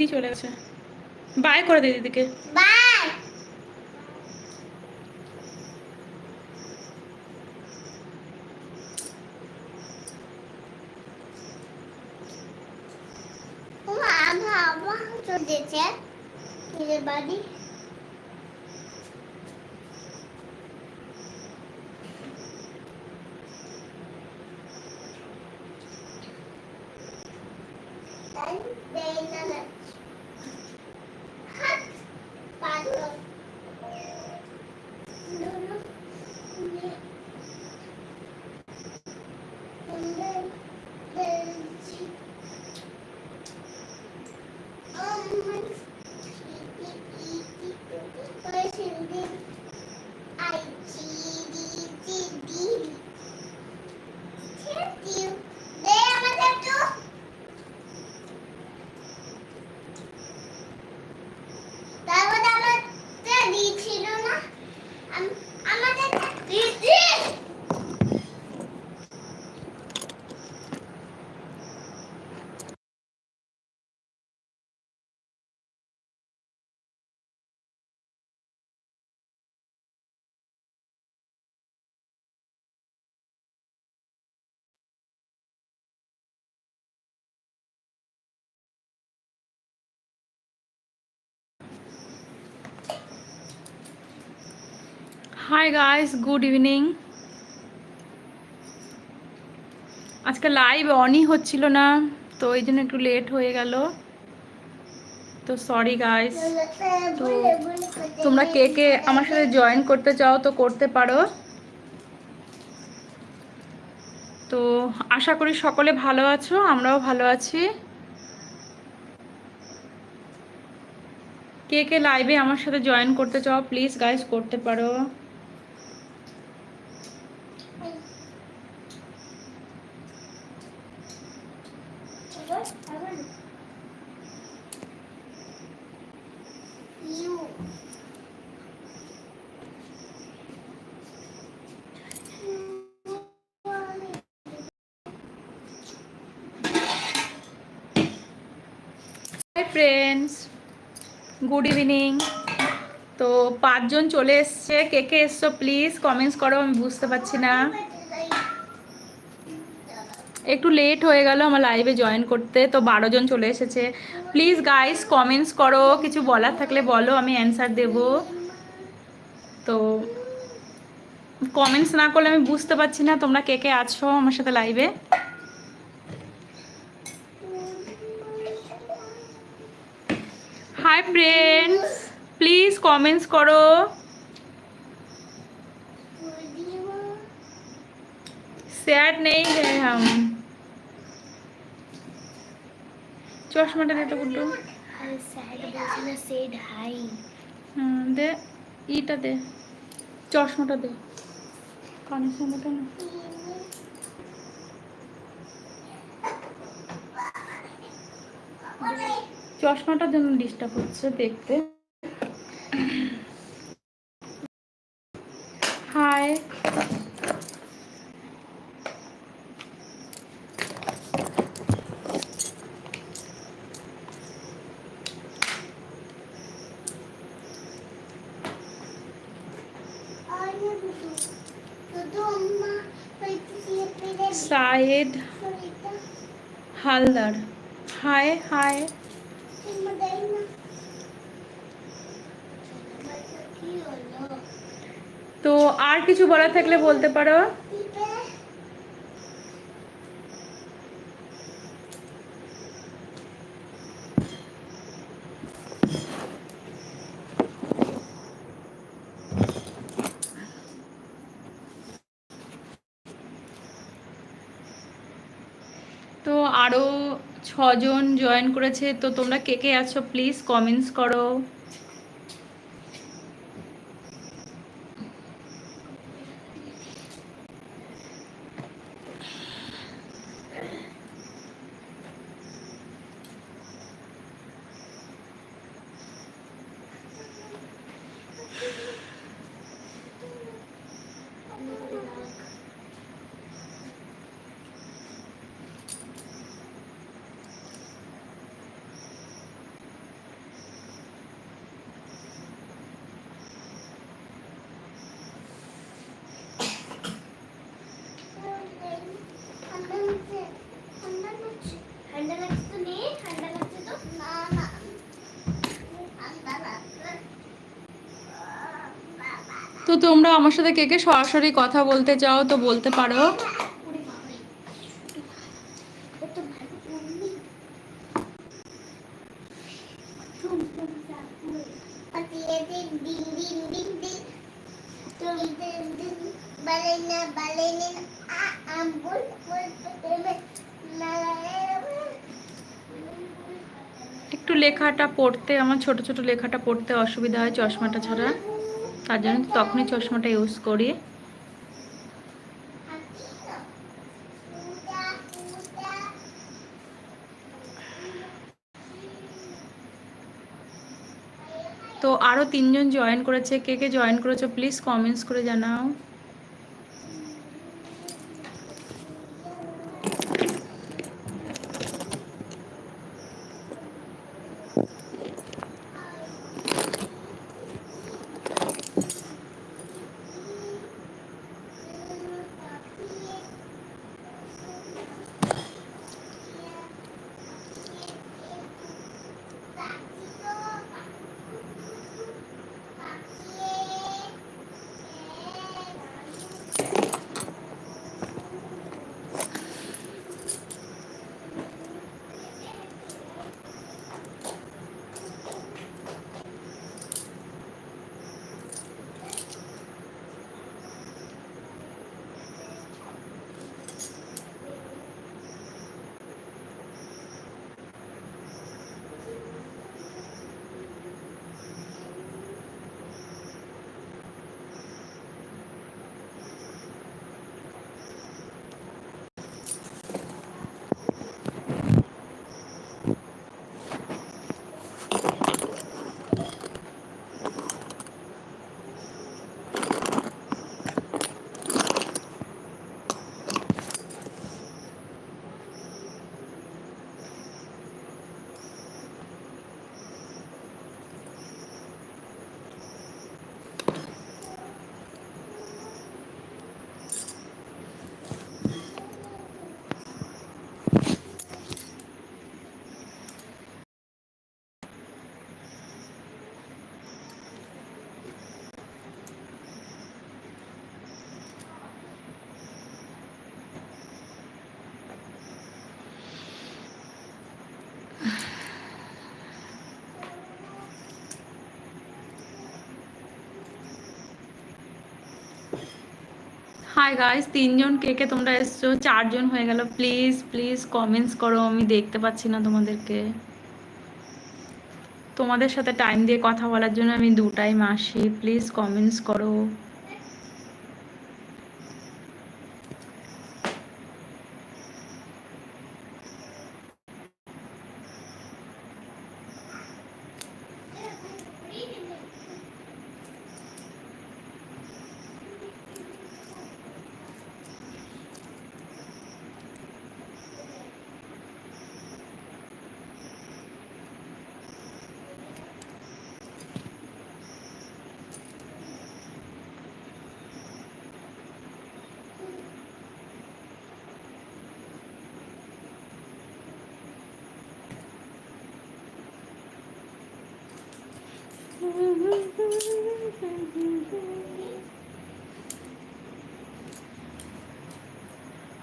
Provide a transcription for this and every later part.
দিদি চলে গেছে। বাই করে দে দিদিকে। Bye hi guys good evening আজকে লাইভ অনই হচ্ছিল না, তো এই জন্য একটু লেট হয়ে গেল। তো সরি গাইস তো তোমরা কে কে আমার সাথে জয়েন করতে চাও তো করতে পারো। তো আশা করি সকলে ভালো আছো, আমরাও ভালো আছি। কে কে লাইভে আমার সাথে জয়েন করতে চাও প্লিজ গাইস করতে পারো। ফ্রেন্ডস গুড ইভিনিং তো পাঁচজন চলে এসছে। কে কে এসছো প্লিজ কমেন্টস করো, আমি বুঝতে পারছি না। একটু লেট হয়ে গেল আমার লাইভে জয়েন করতে, তো বারো জন চলে এসেছে। প্লিজ গাইস কমেন্টস করো, কিছু বলার থাকলে বলো, আমি অ্যান্সার দেব। তো কমেন্টস না করলে আমি বুঝতে পারছি না, তোমরা কে কে আছো আমার সাথে লাইভে হাই ফ্রেন্ডস প্লিজ কমেন্টস করো স্যাড নেই হ্যাঁ চশমাটা দে তো গুড্ডু দে ইটা দে চশমাটা দে কানের সঙ্গে না চশমাটার জন্য ডিস্টার্ব হচ্ছে দেখতে। Hi Sayed Haldar hi hi তো আর কিছু বলার থাকলে বলতে পারো? তো আরও ছজন জয়েন করেছে তো তোমরা কে কে আছো? প্লিজ কমেন্টস করো। তো তোমরা আমার সাথে কে কে সরাসরি কথা বলতে চাও তো বলতে পারো। একটু লেখাটা পড়তে, আমার ছোট ছোট লেখাটা পড়তে অসুবিধা হয় চশমাটা ছাড়া তার জন্য তখনই চশমাটা ইউজ করি। তো আরও তিনজন জয়েন করেছে। কে কে জয়েন করেছ প্লিজ কমেন্টস করে জানাও। হাই গাইস তিনজন কে কে তোমরা এসছো? চারজন হয়ে গেল। প্লিজ প্লিজ কমেন্টস করো। আমি দেখতে পাচ্ছি না তোমাদেরকে। তোমাদের সাথে টাইম দিয়ে কথা বলার জন্য আমি দুটাই মাসি। প্লিজ কমেন্টস করো।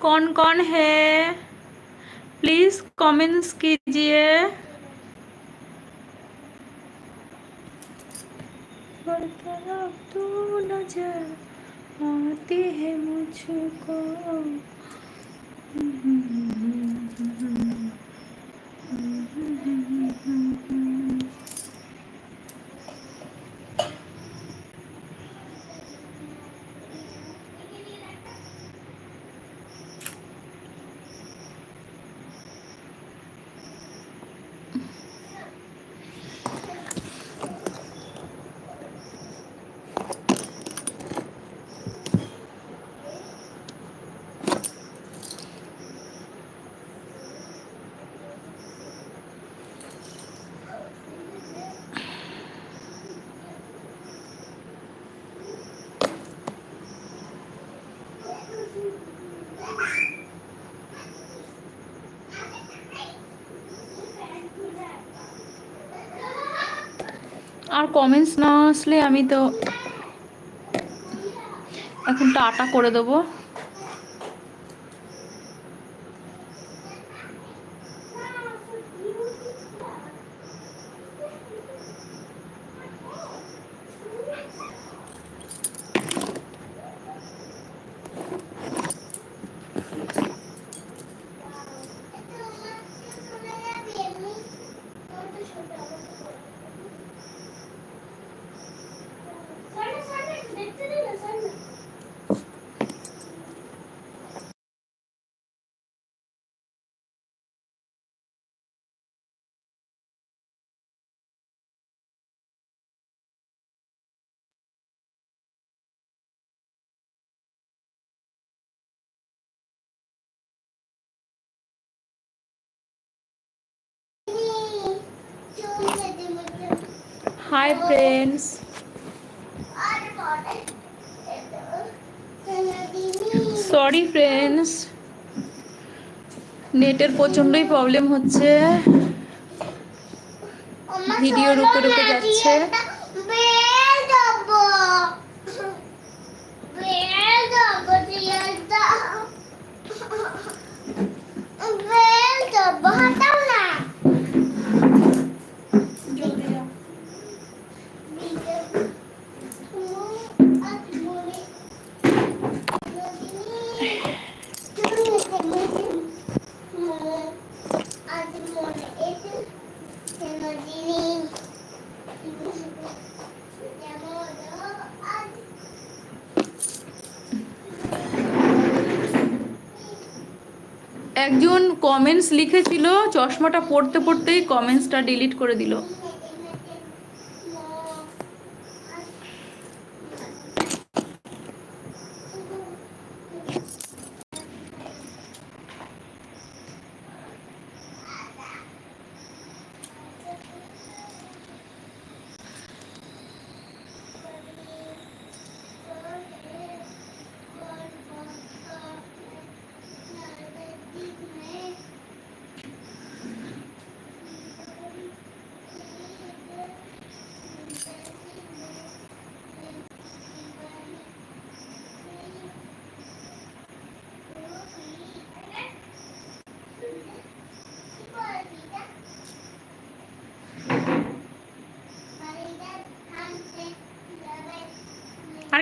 कौन कौन है प्लीज कमेंट्स कीजिए बरतरफ तू नजर आती है मुझको আর কমেন্টস না আসলে আমি তো এখন টাটা করে দেবো। হাই ফ্রেন্ডস সরি ফ্রেন্ডস নেটের প্রচণ্ডই প্রবলেম হচ্ছে। ভিডিও রুকে রুকে যাচ্ছে। বেল দেবো বেল দেবো দিয়াটা বেল দেবো হাঁটাও না একজন কমেন্টস লিখেছিল চশমাটা পড়তে পড়তেই কমেন্টসটা ডিলিট করে দিল।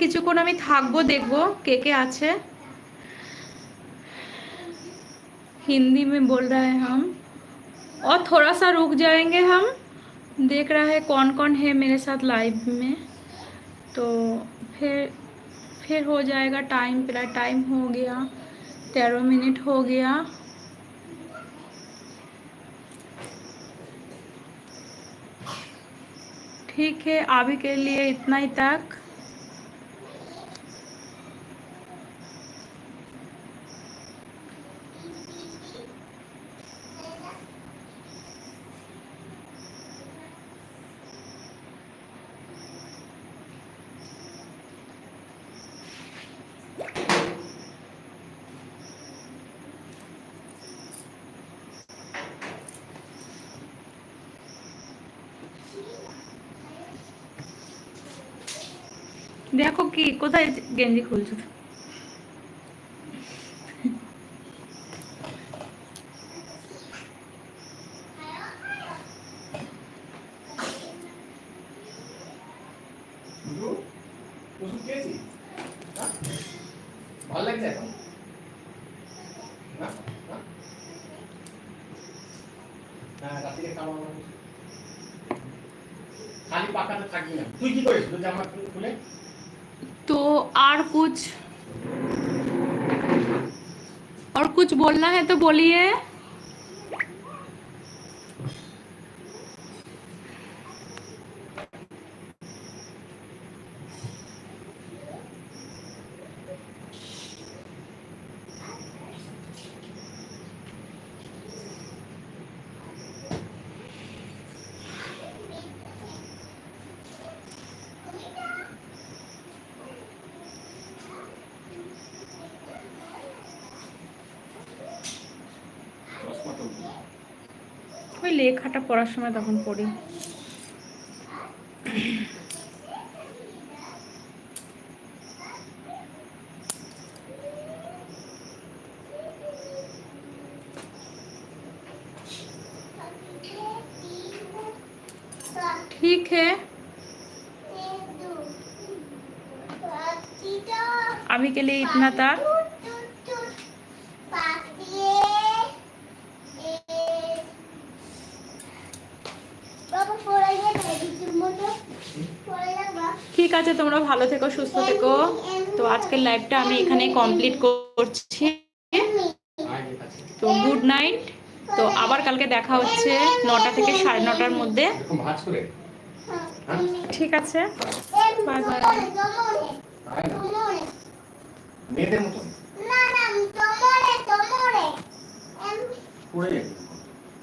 কিছুক্ষণ আমি থাকবো দেখবো কে কে আছে हिंदी में बोल रहे हैं हम और थोड़ा सा रुक जाएंगे हम देख रहा है कौन कौन है मेरे साथ लाइव में तो फिर फिर हो जाएगा टाइम मेरा टाइम हो गया तेरह मिनट हो गया ठीक है अभी के लिए इतना ही तक দেখো কি কোথায় গেঞ্জি খুলছো? হ্যাঁ? খালি পাকাতে না। তুই কি করিস? बोलना है तो बोलिए ওই লেখাটা পড়ার সময় তখন পড়ি। ठीक আমি अभी के लिए ঠিক আছে তোমরা ভালো থেকো সুস্থ থেকো। তো আজকের লাইভটা আমি এখানে কমপ্লিট করছি। তো গুড নাইট তো আবার কালকে দেখা হচ্ছে নটা থেকে সাড়ে নটার মধ্যে। করে? ঠিক আছে। Bye bye.